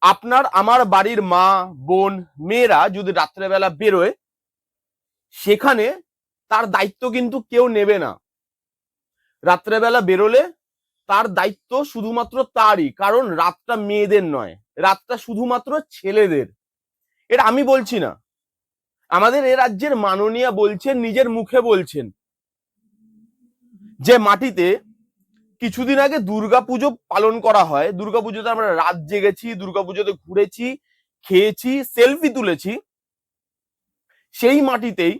আপনার, আমার বাড়ির মা, বোন, মেয়েরা যদি রাত্রেবেলা বেরোয়, সেখানে তার দায়িত্ব কিন্তু কেউ নেবে না। রাত্রেবেলা বেরোলে তার দায়িত্ব শুধুমাত্র তারই, কারণ রাতটা মেয়েদের নয়, রাতটা শুধুমাত্র ছেলেদের। এটা আমি বলছি না। আমাদের এ রাজ্যের মাননীয়া বলছেন, নিজের মুখে বলছেন। যে মাটিতে কিছুদিন আগে দুর্গাপুজো পালন করা হয়। দুর্গাপুজোতে আমরা রাত জেগেছি, দুর্গাপুজোতে ঘুরেছি, খেয়েছি সেলফি তুলেছি। সেই মাটিতেই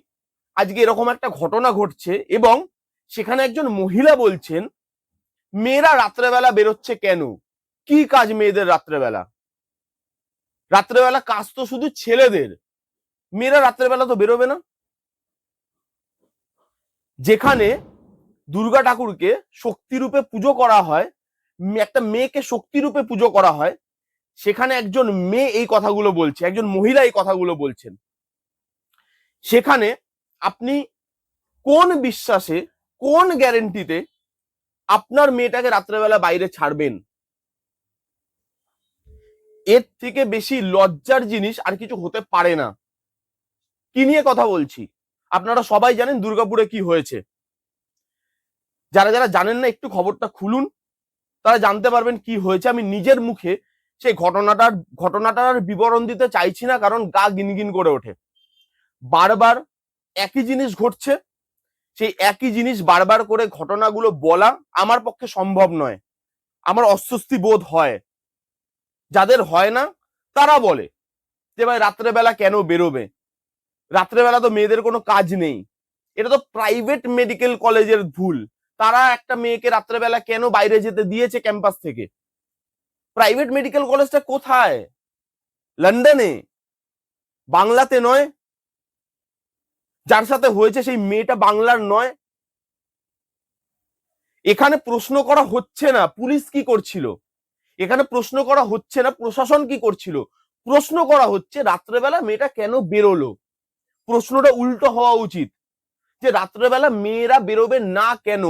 আজকে এরকম একটা ঘটনা ঘটছে এবং সেখানে একজন মহিলা বলছেন, মেয়েরা রাত্রেবেলা বেরোচ্ছে কেন? কি কাজ মেয়েদের রাত্রেবেলা? রাত্রেবেলা কাজ তো শুধু ছেলেদের। মেয়েরা রাত্রেবেলা তো বেরোবে না। যেখানে দুর্গা ঠাকুরকে শক্তিরূপে পুজো করা হয় একটা মেয়েকে শক্তিরূপে পুজো করা হয়। সেখানে একজন মেয়ে এই কথাগুলো বলছে, একজন মহিলা এই কথাগুলো বলছেন। সেখানে আপনি কোন বিশ্বাসে, কোন গ্যারেন্টিতে আপনার মেয়েটাকে রাত্রেবেলা বাইরে ছাড়বেন? এর থেকে বেশি লজ্জার জিনিস আর কিছু হতে পারে না। কি নিয়ে কথা বলছি? আপনারা সবাই জানেন দুর্গাপুরে কি হয়েছে। যারা যারা জানেন না, একটু খবরটা খুলুন। তারা জানতে পারবেন কি হয়েছে। আমি নিজের মুখে সেই ঘটনাটার ঘটনাটার বিবরণ দিতে চাইছি না, কারণ গা গিনগিন করে ওঠে। বারবার একই জিনিস ঘটছে। সেই একই জিনিস বারবার করে ঘটনাগুলো বলা আমার পক্ষে সম্ভব নয়। আমার অস্বস্তি বোধ হয়। যাদের হয় না, তারা বলে যে, ভাই, রাত্রেবেলা কেন বেরোবে? রাত্রেবেলা তো মেয়েদের কোনো কাজ নেই। এটা তো প্রাইভেট মেডিকেল কলেজের ভুল। তারা একটা মেয়েকে রাত্রেবেলা কেন বাইরে যেতে দিয়েছে ক্যাম্পাস থেকে? প্রাইভেট মেডিকেল কলেজটা কোথায়? লন্ডনে? বাংলাতে নয়? যার সাথে হয়েছে সেই মেয়েটা বাংলার নয়? এখানে প্রশ্ন করা হচ্ছে না, পুলিশ কি করছিল? এখানে প্রশ্ন করা হচ্ছে না, প্রশাসন কি করছিল? প্রশ্ন করা হচ্ছে, রাত্রেবেলা মেয়েটা কেন বেরোলো? প্রশ্নটা উল্টো হওয়া উচিত। যে রাত্রেবেলা মেয়েরা বেরোবে না কেন?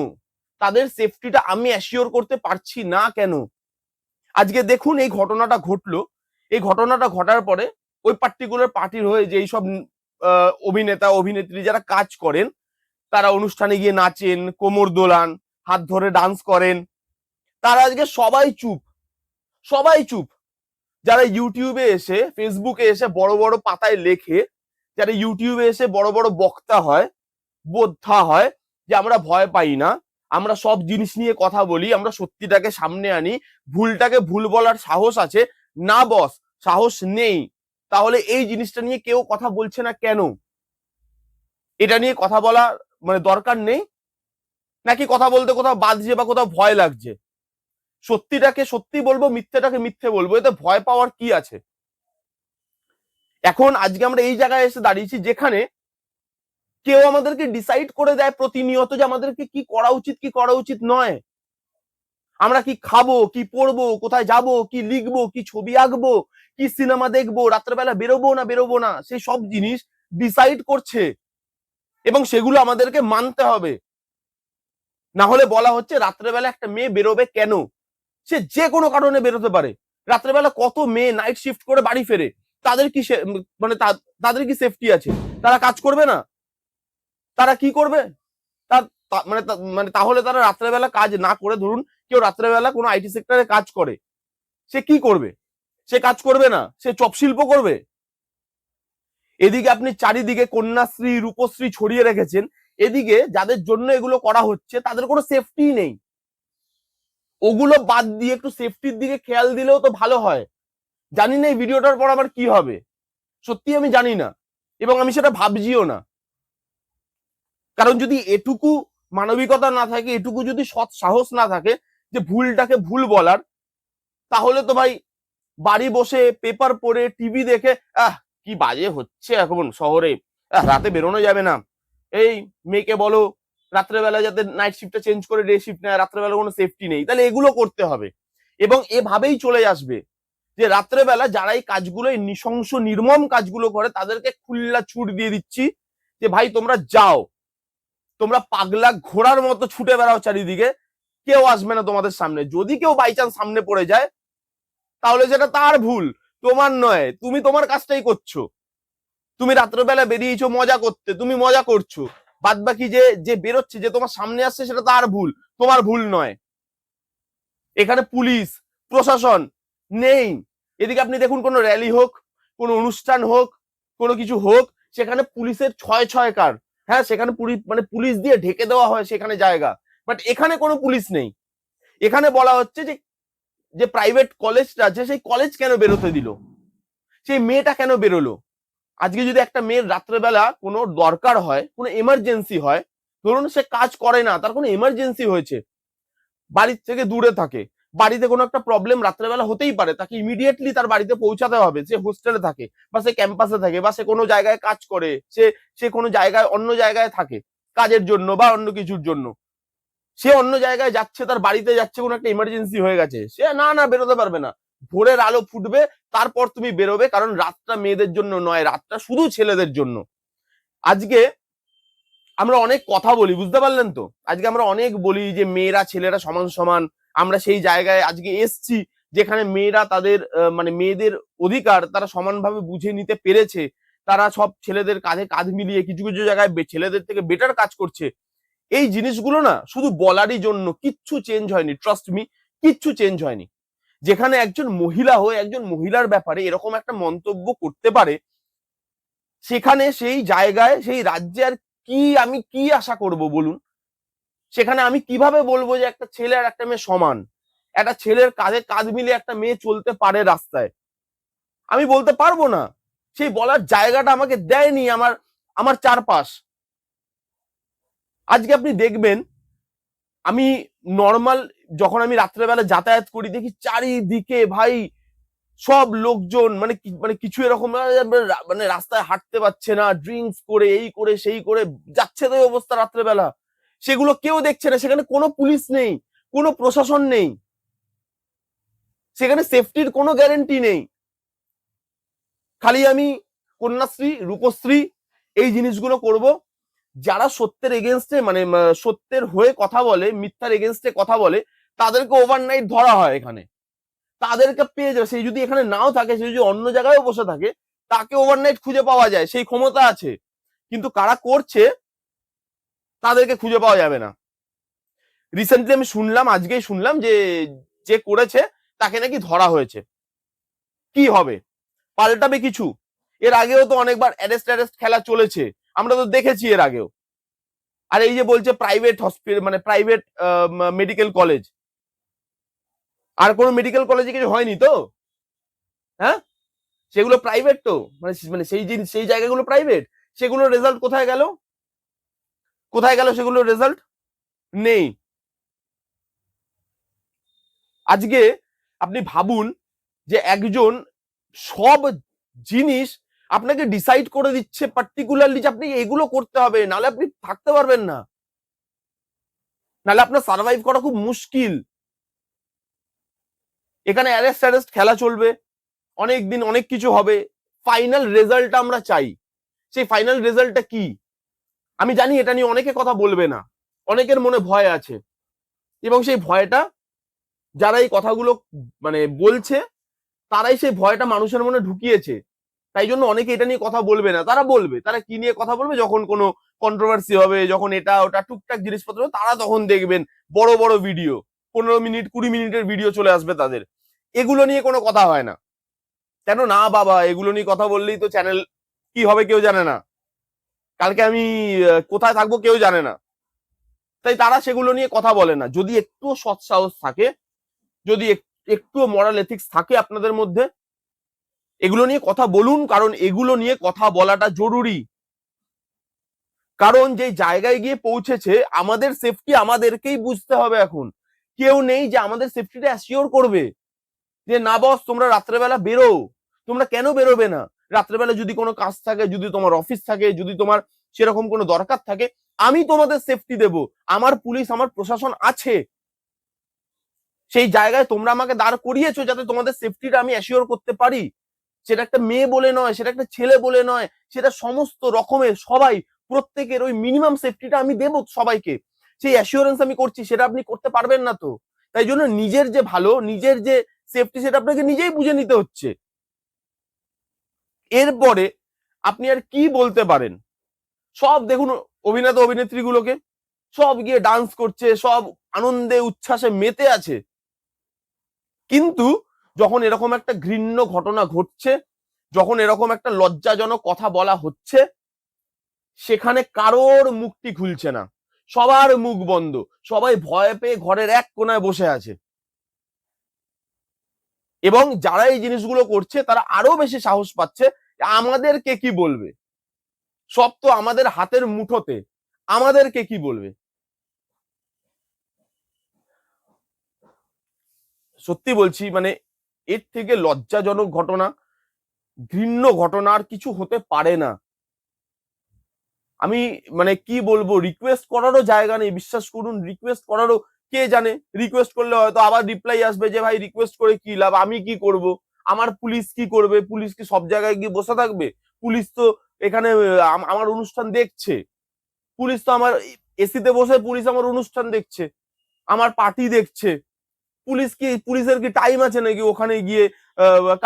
তাদের সেফটিটা আমি অ্যাসিওর করতে পারছি না কেন? আজকে দেখুন এই ঘটনাটা ঘটলো। এই ঘটনাটা ঘটার পরে ওই পার্টিকুলার পার্টির হয়ে যেই সব আহ, অভিনেতা অভিনেত্রী যারা কাজ করেন তারা অনুষ্ঠানে গিয়ে নাচেন কোমর দোলান হাত ধরে ডান্স করেন। তারা আজকে সবাই চুপ সবাই চুপ। যারা ইউটিউবে এসে ফেসবুকে এসে বড় বড় পাতায় লেখে যারা ইউটিউবে এসে বড় বড় বক্তা হয় বোদ্ধা হয় যে আমরা ভয় পাই না। আমরা সব জিনিস নিয়ে কথা বলি, আমরা সত্যিটাকে সামনে আনি, ভুলটাকে ভুল বলার সাহস আছে। না বস সাহস নেই। তাহলে এই জিনিসটা নিয়ে কেউ কথা বলছে না কেন? এটা নিয়ে কথা বলা মানে দরকার নেই? নাকি কথা বলতে কোথাও বাজছে বা কোথাও ভয় লাগছে? সত্যিটাকে সত্যি বলব, মিথ্যেটাকে মিথ্যে বলব, এতে ভয় পাওয়ার কি আছে? এখন আজকে আমরা এই জায়গায় এসে দাঁড়িয়েছি যেখানে কেউ আমাদেরকে ডিসাইড করে দেয় প্রতিনিয়ত যে আমাদেরকে কি করা উচিত, কি করা উচিত নয়। আমরা কি খাব, কি পড়ব, কোথায় যাব, কি লিখব, কি ছবি আঁকবো, কি সিনেমা দেখব, রাত্রেবেলা বেরোবো না বেরোবো না সেই সব জিনিস ডিসাইড করছে এবং সেগুলো আমাদেরকে মানতে হবে। না হলে বলা হচ্ছে রাত্রেবেলা একটা মেয়ে বেরোবে কেন? সে যে কোনো কারণে বেরোতে পারে। রাত্রেবেলা কত মেয়ে নাইট শিফট করে বাড়ি ফেরে? তাদের কি মানে তাদের কি সেফটি আছে? তারা কাজ করবে না? তারা কি করবে? মানে মানে তাহলে তারা রাত্রেবেলা কাজ না করে ধরুন কেউ রাত্রেবেলা কোনো আইটি সেক্টরে কাজ করে, সে কি করবে? সে কাজ করবে না, সে চপ শিল্প করবে? এদিকে আপনি চারিদিকে কন্যাশ্রী, রূপশ্রী ছড়িয়ে রেখেছেন, এদিকে যাদের জন্য এগুলো করা হচ্ছে তাদের কোনো সেফটি নেই। ওগুলো বাদ দিয়ে একটু সেফটির দিকে খেয়াল দিলেও তো ভালো হয়। জানি না এই ভিডিওটার পর আমার কি হবে। সত্যি আমি জানি না, এবং আমি সেটা ভাবছিও না। কারণ যদি এটুকু মানবিকতা না থাকে, এটুকু যদি সৎ সাহস না থাকে যে ভুলটাকে ভুল বলার, তাহলে তো ভাই বাড়ি বসে পেপার পড়ে টিভি দেখে, আহ, কি বাজে হচ্ছে এখন শহরে। রাতে বেরোনো যাবে না। এই মেয়েকে বলো, রাত্রেবেলা যাতে নাইট শিফটটা চেঞ্জ করে ডে শিফট নেয়, রাত্রেবেলা কোনো সেফটি নেই। তাহলে এগুলো করতে হবে। এবং এভাবেই চলে আসবে যে রাত্রেবেলা যারা এই কাজগুলো নৃশংস, নির্মম কাজগুলো করে, তাদেরকে খুল্লা ছুট দিয়ে দিচ্ছি যে, ভাই, তোমরা যাও। তোমরা পাগলা ঘোড়ার মতো ছুটে বেড়াও চারিদিকে, কেউ আসবে না তোমাদের সামনে। যদি কেউ বাই চান্স সামনে পড়ে যায়, তাহলে সেটা তার ভুল, তোমার নয়, তুমি তোমার কাজটাই করছ। তুমি রাত্রেবেলা বেরিয়েছো মজা করতে, তুমি মজা করছ। বাদ বাকি যে যে বেরোচ্ছে, যে তোমার সামনে আসছে, সেটা তার ভুল, তোমার ভুল নয়। এখানে পুলিশ, প্রশাসন নেই। এদিকে আপনি দেখুন কোনো র্যালি হোক, কোনো অনুষ্ঠান হোক, কোনো কিছু হোক, সেখানে পুলিশের ছয় ছয় কার। হ্যাঁ সেখানে মানে পুলিশ দিয়ে ঢেকে দেওয়া হয় সেখানে জায়গা। বাট এখানে কোনো পুলিশ নেই। এখানে বলা হচ্ছে যে যে প্রাইভেট কলেজটা আছে, সেই কলেজ কেন বেরোতে দিল? সেই মেয়েটা কেন বেরোলো? আজকে যদি একটা মেয়ের রাত্রেবেলা কোনো দরকার হয়, কোনো এমার্জেন্সি হয়, ধরুন সে কাজ করে না, তার কোনো এমার্জেন্সি হয়েছে, বাড়ির থেকে দূরে থাকে বাড়িতে কোনো একটা প্রবলেম রাত্রেবেলা হতেই পারে, তাকে ইমিডিয়েটলি তার বাড়িতে পৌঁছাতে হবে, সে হোস্টেলে থাকে বা সে ক্যাম্পাসে থাকে বা সে কোনো জায়গায় কাজ করে, সে সে কোনো জায়গায়, অন্য জায়গায় থাকে কাজের জন্য বা অন্য কিছুর জন্য। সে অন্য জায়গায় যাচ্ছে, তার বাড়িতে যাচ্ছে, কোনো একটা ইমার্জেন্সি হয়ে গেছে, সে না না, বেরোতে পারবে না। ভোরের আলো ফুটবে, তারপর তুমি বেরোবে, কারণ রাতটা মেয়েদের জন্য নয়, রাতটা শুধু ছেলেদের জন্য। আজকে আমরা অনেক কথা বলি, বুঝতে পারলেন তো? আজকে আমরা অনেক বলি যে, মেয়েরা, ছেলেরা সমান সমান আমরা সেই জায়গায় আজকে এসছি যেখানে মেয়েরা তাদের মানে মেয়েদের অধিকার তারা সমানভাবে বুঝে নিতে পেরেছে। তারা সব ছেলেদের কাঁধে কাঁধ মিলিয়ে কিছু কিছু জায়গায় ছেলেদের থেকে বেটার কাজ করছে। এই জিনিসগুলো না শুধু বলারই জন্য কিচ্ছু চেঞ্জ হয়নি ট্রাস্ট মি কিচ্ছু চেঞ্জ হয়নি। যেখানে একজন মহিলা হয়ে একজন মহিলার ব্যাপারে এরকম একটা মন্তব্য করতে পারে, সেখানে সেই জায়গায়, সেই রাজ্যে আর কি আমি কি আশা করব বলুন? সেখানে আমি কীভাবে বলব যে একটা ছেলে আর একটা মেয়ে সমান? একটা ছেলের কাঁধে কাজ মিলে একটা মেয়ে চলতে পারে রাস্তায়। আমি বলতে পারব না। সেই বলার জায়গাটা আমাকে দেয়নি আমার আমার চারপাশ। আজকে আপনি দেখবেন, আমি নর্মাল যখন আমি রাত্রেবেলা যাতায়াত করি, দেখি চারিদিকে ভাই সব লোকজন মানে মানে কিছু এরকম মানে রাস্তায় হাঁটতে পারছে না ড্রিঙ্কস করে, এই করে, সেই করে, যাচ্ছে তো অবস্থা রাত্রেবেলা। সেগুলো কেউ দেখছে না। সেখানে কোনো পুলিশ নেই, কোনো প্রশাসন নেই। সেখানে সেফটির কোনো গ্যারেন্টি নেই। খালি আমি কন্যাশ্রী, রূপশ্রী এই জিনিসগুলো করব। যারা সত্যের এগেনস্টে মানে সত্যের হয়ে কথা বলে, মিথ্যার এগেনস্টে কথা বলে, তাদেরকে ওভারনাইট ধরা হয় এখানে। তাদেরকে পেয়ে যাবে। সেই যদি এখানে নাও থাকে, সে যদি অন্য জায়গায় বসে থাকে, তাকে ওভারনাইট খুঁজে পাওয়া যায়। সেই ক্ষমতা আছে। কিন্তু কারা করছে তাদেরকে খুঁজে পাওয়া যাবে না। রিসেন্টলি আমি শুনলাম, আজকেই শুনলাম যে যে করেছে, তাকে নাকি ধরা হয়েছে। কি হবে? পাল্টাবে কিছু? এর আগেও তো অনেকবার অ্যারেস্ট অ্যারেস্ট খেলা চলেছে। আমরা তো দেখেছি এর আগেও। আর এই যে বলছে প্রাইভেট হসপিটাল মানে প্রাইভেট মেডিকেল কলেজ আর কোনো মেডিকেল কলেজে কিছু হয়নি তো? হ্যাঁ? সেগুলো প্রাইভেট তো। মানে মানে সেই সেই জায়গাগুলো প্রাইভেট সেগুলোর রেজাল্ট কোথায় গেল? কোথায় গেল সেগুলোর রেজাল্ট নেই। আজকে আপনি ভাবুন যে একজন সব জিনিস আপনাকে ডিসাইড করে দিচ্ছে পার্টিকুলারলি যে আপনি এগুলো করতে হবে নালে আপনি থাকতে পারবেন না। নালে আপনার সার্ভাইভ করা খুব মুশকিল। এখানে অ্যারেস্ট অ্যারেস্ট খেলা চলবে অনেক দিন অনেক কিছু হবে। ফাইনাল রেজাল্টটা আমরা চাই। সেই ফাইনাল রেজাল্টটা কি? আমি জানি এটা নিয়ে অনেকে কথা বলবে না। অনেকের মনে ভয় আছে। এবং সেই ভয়টা যারা এই কথাগুলো মানে বলছে, তারাই সেই ভয়টা মানুষের মনে ঢুকিয়েছে। তাই জন্য অনেকে এটা নিয়ে কথা বলবে না। তারা বলবে, তারা কি নিয়ে কথা বলবে? যখন কোনো কন্ট্রোভার্সি হবে, যখন এটা, ওটা টুকটাক জিনিসপত্র তারা তখন দেখবেন বড় বড় ভিডিও পনেরো মিনিট, কুড়ি মিনিটের ভিডিও চলে আসবে তাদের। এগুলো নিয়ে কোনো কথা হয় না। কেন? না বাবা, এগুলো নিয়ে কথা বললেই তো চ্যানেল কি হবে কেউ জানে না। কালকে আমি কোথায় থাকব কেউ জানে না। তাই তারা সেগুলো নিয়ে কথা বলে না। যদি একটু সৎ সাহস থাকে, যদি একটু মরাল এথিক্স থাকে আপনাদের মধ্যে, এগুলো নিয়ে কথা বলুন, কারণ এগুলো নিয়ে কথা বলাটা জরুরি। কারণ যে জায়গায় গিয়ে পৌঁছেছে, আমাদের সেফটি আমাদেরকেই বুঝতে হবে এখন। কেউ নেই যে আমাদের সেফটিটা অ্যাসিওর করবে যে, না বস তোমরা রাত্রেবেলা বেরো তোমরা কেন বেরোবে না? রাত্রেবেলা যদি কোনো কাজ থাকে, যদি তোমার অফিস থাকে, যদি তোমার সেরকম কোনো দরকার থাকে, আমি তোমাদের সেফটি দেব। আমার পুলিশ আমার প্রশাসন আছে। সেই জায়গায় তোমরা আমাকে দাঁড় করিয়েছো যাতে তোমাদের সেফটিটা আমি অ্যাসিওর করতে পারি। সেটা একটা মেয়ে বলে নয়, সেটা একটা ছেলে বলে নয়, সেটা সমস্ত রকমের সবাই, প্রত্যেকের ওই মিনিমাম সেফটিটা আমি দেবো সবাইকে। সেই অ্যাসিওরেন্স আমি করছি, সেটা আপনি করতে পারবেন না তো। তাই জন্য নিজের যে ভালো, নিজের যে সেফটি সেটা আপনাকে নিজেই বুঝে নিতে হচ্ছে। এরপরে আপনি আর কি বলতে পারেন? সব দেখুন অভিনেতা অভিনেত্রীগুলোকে, সব গিয়ে ডান্স করছে, সব আনন্দে, উচ্ছ্বাসে মেতে আছে। কিন্তু যখন এরকম একটা ঘৃণ্য ঘটনা ঘটছে, যখন এরকম একটা লজ্জাজনক কথা বলা হচ্ছে, সেখানে কারোর মুখটি খুলছে না। সবার মুখ বন্ধ। সবাই ভয় পেয়ে ঘরের এক কোনায় বসে আছে। এবং যারা এই জিনিসগুলো করছে, তারা আরও বেশি সাহস পাচ্ছে। আমাদেরকে কি বলবে? সব তো আমাদের হাতের মুঠোতে। আমাদেরকে কি বলবে? সত্যি বলছি মানে এর থেকে লজ্জাজনক ঘটনা, ঘৃণ্য ঘটনা আর কিছু হতে পারে না। আমি মানে কি বলব রিকোয়েস্ট করারও জায়গা নেই, বিশ্বাস করুন রিকোয়েস্ট করারও কে জানে? রিকোয়েস্ট করলে হয়তো আবার রিপ্লাই আসবে যে, ভাই রিকোয়েস্ট করে কি লাভ? আমি কি করব? আমার পুলিশ কি করবে? পুলিশ কি সব জায়গায় গিয়ে বসে থাকবে? পুলিশ তো এখানে আমার অনুষ্ঠান দেখছে। পুলিশ তো আমার এসিতে বসে পুলিশ আমার অনুষ্ঠান দেখছে। আমার পার্টি দেখছে। পুলিশ কি, পুলিশের কি টাইম আছে নাকি ওখানে গিয়ে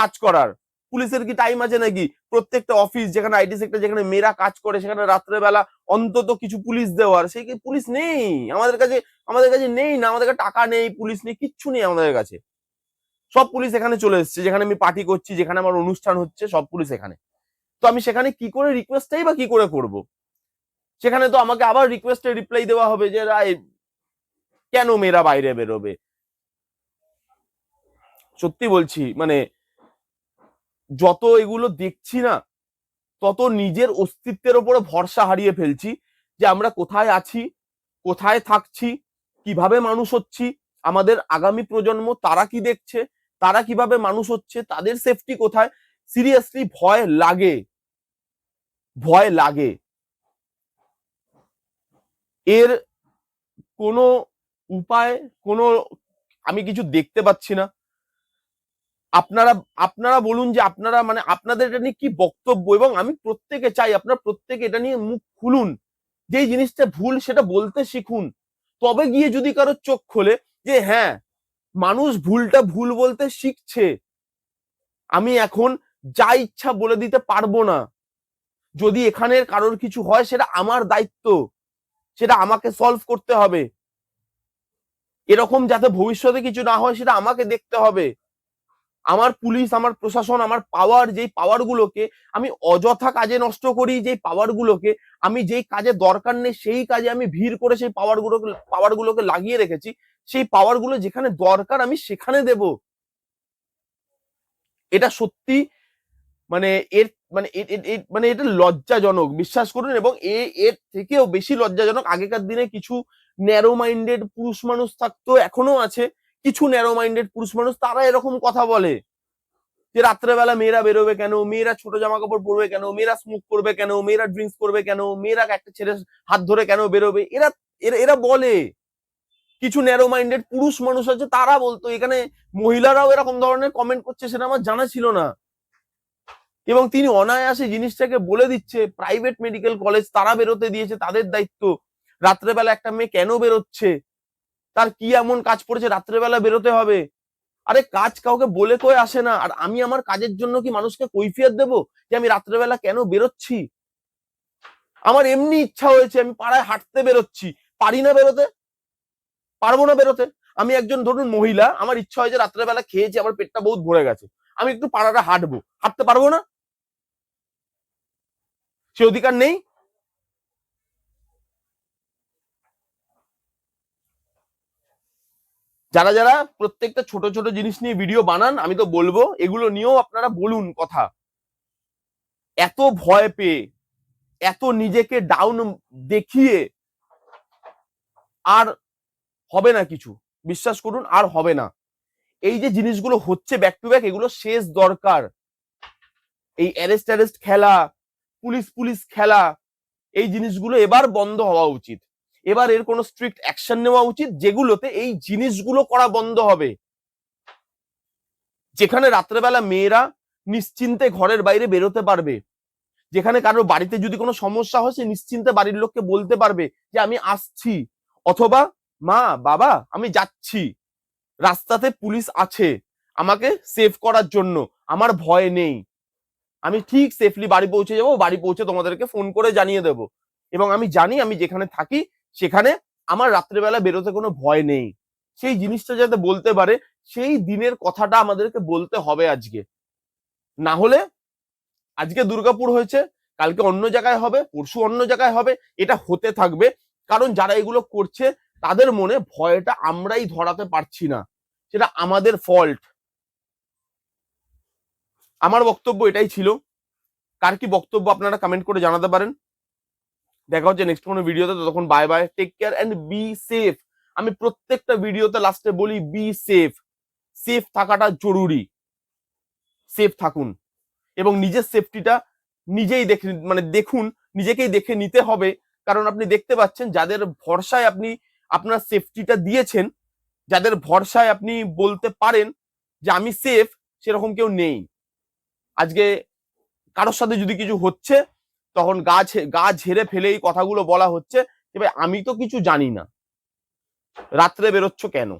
কাজ করার? পুলিশের কি টাইম আছে নাকি? প্রত্যেকটা অফিস যেখানে আইটি সেক্টর যেখানে মেয়েরা কাজ করে, সেখানে রাত্রেবেলা অন্তত কিছু পুলিশ দেওয়ার। সেই কি পুলিশ নেই? আমাদের কাছে আমাদের কাছে নেই না, আমাদের কাছে টাকা নেই, পুলিশ নেই, কিচ্ছু নেই আমাদের কাছে। সব পুলিশ এখানে চলে এসেছে, যেখানে আমি পার্টি করছি, যেখানে আমার অনুষ্ঠান হচ্ছে, সব পুলিশ এখানে। তো আমি সেখানে কি করে রিকোয়েস্টটাই বা কি করে করব? সেখানে তো আমাকে আবার রিকোয়েস্টে রিপ্লাই দেওয়া হবে যে কেন মেয়েরা বাইরে বেরোবে? সত্যি বলছি মানে যত এগুলো দেখছি না, তত নিজের অস্তিত্বের ওপরে ভরসা হারিয়ে ফেলছি যে আমরা কোথায় আছি, কোথায় থাকছি কীভাবে মানুষ হচ্ছি, আমাদের আগামী প্রজন্ম তারা কি দেখছে, তারা কীভাবে মানুষ হচ্ছে, তাদের সেফটি কোথায়? সিরিয়াসলি ভয় লাগে। ভয় লাগে। এর কোনো উপায়, কোনো আমি কিছু দেখতে পাচ্ছি না। আপনারা আপনারা বলুন যে আপনারা মানে আপনাদের এটা নিয়ে কি বক্তব্য? এবং আমি প্রত্যেকে চাই আপনারা প্রত্যেকে এটা নিয়ে মুখ খুলুন। যে জিনিসটা ভুল সেটা বলতে শিখুন। তবে গিয়ে যদি কারও চোখ খোলে যে হ্যাঁ মানুষ ভুলটা ভুল বলতে শিখছে, আমি এখন যা ইচ্ছা বলে দিতে পারব না। যদি এখানের কারোর কিছু হয়, সেটা আমার দায়িত্ব, সেটা আমাকে সলভ করতে হবে। এরকম যাতে ভবিষ্যতে কিছু না হয়, সেটা আমাকে দেখতে হবে। আমার পুলিশ, আমার প্রশাসন, আমার পাওয়ার যেই পাওয়ার গুলোকে আমি অযথা কাজে নষ্ট করি, যেই পাওয়ার গুলোকে আমি যেই কাজে দরকার নেই, সেই কাজে আমি ভিড় করে সেই পাওয়ার গুলোকে পাওয়ার গুলোকে লাগিয়ে রেখেছি, সেই পাওয়ারগুলো যেখানে দরকার আমি সেখানে দেব। এটা সত্যি মানে এর মানে মানে এটা লজ্জাজনক, বিশ্বাস করুন, এবং এ, এর থেকেও বেশি লজ্জাজনক। আগেকার দিনে কিছু ন্যারো মাইন্ডেড পুরুষ মানুষ থাকতো, এখনও আছে। কিছু ন্যারো মাইন্ডেড পুরুষ মানুষ, তারা এরকম কথা বলে যে রাত্রেবেলা মেয়েরা বেরোবে কেন? মেয়েরা ছোট জামা কাপড় পরবে কেন? মেয়েরা স্মোক করবে কেন? মেয়েরা ড্রিঙ্কস করবে কেন? মেয়েরা একটা ছেলের হাত ধরে কেন বেরোবে? এরা এরা বলে। কিছু ন্যারো মাইন্ডেড পুরুষ মানুষ আছে, তারা বলতো। এখানে মহিলারাও এরকম ধরনের কমেন্ট করছে সেটা আমার জানা ছিল না। এবং তিনি অনায়াসে জিনিসটাকে বলে দিচ্ছে প্রাইভেট মেডিকেল কলেজ তারা বেরোতে দিয়েছে, তাদের দায়িত্ব। রাত্রেবেলা একটা মেয়ে কেন বেরোচ্ছে? তার কি এমন কাজ পড়েছে? রাত্রেবেলা বেরোতে হবে। আরে কাজ কাউকে বলে কয়ে আসে না। আর আমি আমার কাজের জন্য কি মানুষকে কৈফিয়ত দেবো? যে আমি রাত্রেবেলা কেন বেরোচ্ছি? আমার এমনি ইচ্ছা হয়েছে, আমি পাড়ায় হাঁটতে বেরোচ্ছি। পারি না বেরোতে? পারব না বেরোতে? আমি একজন ধরুন মহিলা, আমার ইচ্ছা হয়েছে রাত্রেবেলা খেয়েছি, আমার পেটটা বহুত ভরে গেছে। আমি একটু পাড়াটা হাঁটবো। হাঁটতে পারব না? সে অধিকার নেই? যারা যারা প্রত্যেকটা ছোট ছোট জিনিস নিয়ে ভিডিও বানান, আমি তো বলব, এগুলো নিয়েও আপনারা বলুন কথা। এত ভয় পেয়ে, এত নিজেকে ডাউন দেখিয়ে, আর হবে না কিছু। বিশ্বাস করুন, আর হবে না। এই যে জিনিসগুলো হচ্ছে ব্যাক টু ব্যাক এগুলো শেষ দরকার। এই অ্যারেস্ট অ্যারেস্ট খেলা পুলিশ পুলিশ খেলা, এই জিনিসগুলো এবার বন্ধ হওয়া উচিত। এবার এর কোনো স্ট্রিক্ট অ্যাকশন নেওয়া উচিত যেগুলোতে এই জিনিসগুলো করা বন্ধ হবে। যেখানে রাত্রেবেলা মেয়েরা নিশ্চিন্তে ঘরের বাইরে বেরোতে পারবে। যেখানে কারোর বাড়িতে যদি কোনো সমস্যা হয়, সে নিশ্চিন্তে বাড়ির লোককে বলতে পারবে যে, আমি আসছি। অথবা, মা, বাবা, আমি যাচ্ছি। রাস্তাতে পুলিশ আছে। আমাকে সেভ করার জন্য। আমার ভয় নেই। আমি ঠিক সেফলি বাড়ি পৌঁছে যাব। বাড়ি পৌঁছে তোমাদেরকে ফোন করে জানিয়ে দেব। এবং আমি জানি আমি যেখানে থাকি সেখানে আমার রাত্রেবেলা বেরোতে কোনো ভয় নেই। সেই জিনিসটা যাতে বলতে পারে, সেই দিনের কথাটা আমাদেরকে বলতে হবে আজকে। না হলে আজকে দুর্গাপুর হয়েছে, কালকে অন্য জায়গায় হবে, পরশু অন্য জায়গায় হবে, এটা হতে থাকবে। কারণ যারা এগুলো করছে, তাদের মনে ভয়টা আমরাই ধরাতে পারছি না। সেটা আমাদের ফল্ট আমার বক্তব্য এটাই ছিল। কার কি বক্তব্য আপনারা কমেন্ট করে জানাতে পারেন? দেখা হচ্ছে নেক্সট কোনো ভিডিওতে ততক্ষণ bye bye take care and be safe আমি প্রত্যেকটা ভিডিওতে লাস্টে বলি বি সেফ সেফ থাকাটা জরুরি। সেফ থাকুন। এবং নিজের সেফটিটা নিজেই দেখে মানে দেখুন, নিজেকেই দেখে নিতে হবে। কারণ আপনি দেখতে পাচ্ছেন, যাদের ভরসায় আপনি আপনার সেফটিটা দিয়েছেন, যাদের ভরসায় আপনি বলতে পারেন যে আমি সেফ সেরকম কেউ নেই। আজকে কারোর সাথে যদি কিছু হচ্ছে তখন গা গা ঝেড়ে ফেলে এই কথাগুলো বলা হচ্ছে যে, ভাই, আমি তো কিছু জানি না। রাত্রে বেরোচ্ছ কেন?